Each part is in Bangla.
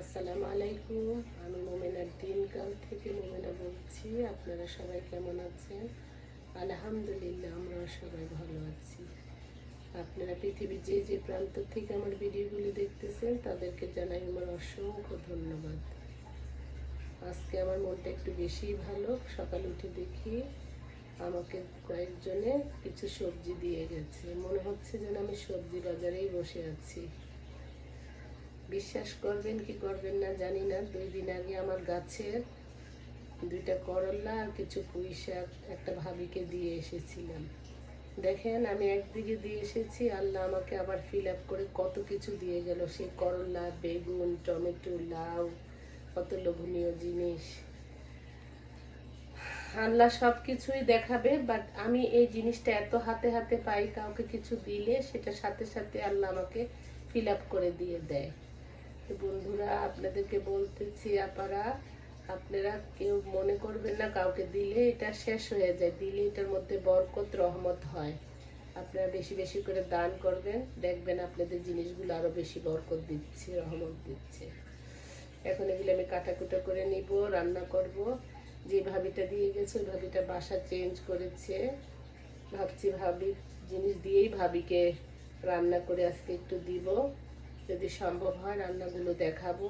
আসসালামু আলাইকুম। আমি মোমেনার দিনকাল থেকে মোমেনা বলছি। আপনারা সবাই কেমন আছেন? আলহামদুলিল্লাহ আমরা সবাই ভালো আছি। আপনারা পৃথিবীর যে যে প্রান্ত থেকে আমার ভিডিওগুলি দেখতেছেন, তাদেরকে জানাই আমার অসংখ্য ধন্যবাদ। আজকে আমার মনটা একটু বেশি ভালো। সকাল উঠে দেখি আমাকে কয়েকজনে কিছু সবজি দিয়ে গেছে। মনে হচ্ছে যেন আমি সবজি বাজারেই বসে আছি। বিশ্বাস করবেন কি করবেন না জানি না। দুই দিন আগে আমার গাছের দুইটা করলা আর কিছু পুঁই শাক একটা ভাবিকে দিয়ে এসেছিলাম। দেখেন, আমি একদিকে দিয়ে এসেছি, আল্লাহ আমাকে আবার ফিল আপ করে কত কিছু দিয়ে গেল। সেই করলা, বেগুন, টমেটো, লাউ, কত লোভনীয় জিনিস। আল্লাহ সব কিছুই দেখাবে বাট আমি এই জিনিসটা এত হাতে হাতে পাই, কাউকে কিছু দিলে সেটা সাথে সাথে আল্লাহ আমাকে ফিল আপ করে দিয়ে দেয়। বন্ধুরা, আপনাদেরকে বলতেছি, আপারা, আপনারা কেউ মনে করবেন না, কাউকে দিলে এটা শেষ হয়ে যায়, দিলে এটার মধ্যে বরকত, রহমত হয়। আপনারা বেশি বেশি করে দান করবেন, দেখবেন আপনাদের জিনিসগুলো আরও বেশি বরকত দিচ্ছে, রহমত দিচ্ছে। এখন এগুলো আমি কাটাকুটা করে নিব, রান্না করব। যে ভাবিটা দিয়ে গেছে, ওই ভাবিটা বাসা চেঞ্জ করেছে। ভাবছি ভাবি জিনিস দিয়েই ভাবিকে রান্না করে আজকে একটু দিব। যদি সম্ভব হয়, রান্নাগুলো দেখাবো।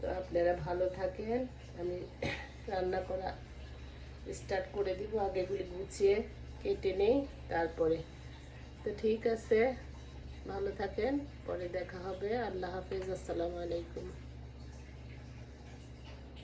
তো আপনারা ভালো থাকেন। আমি রান্না করা স্টার্ট করে দিব। আগেগুলি গুছিয়ে কেটে নেই, তারপরে। তো ঠিক আছে, ভালো থাকেন। পরে দেখা হবে। আল্লাহ হাফেজ। আসসালামু আলাইকুম।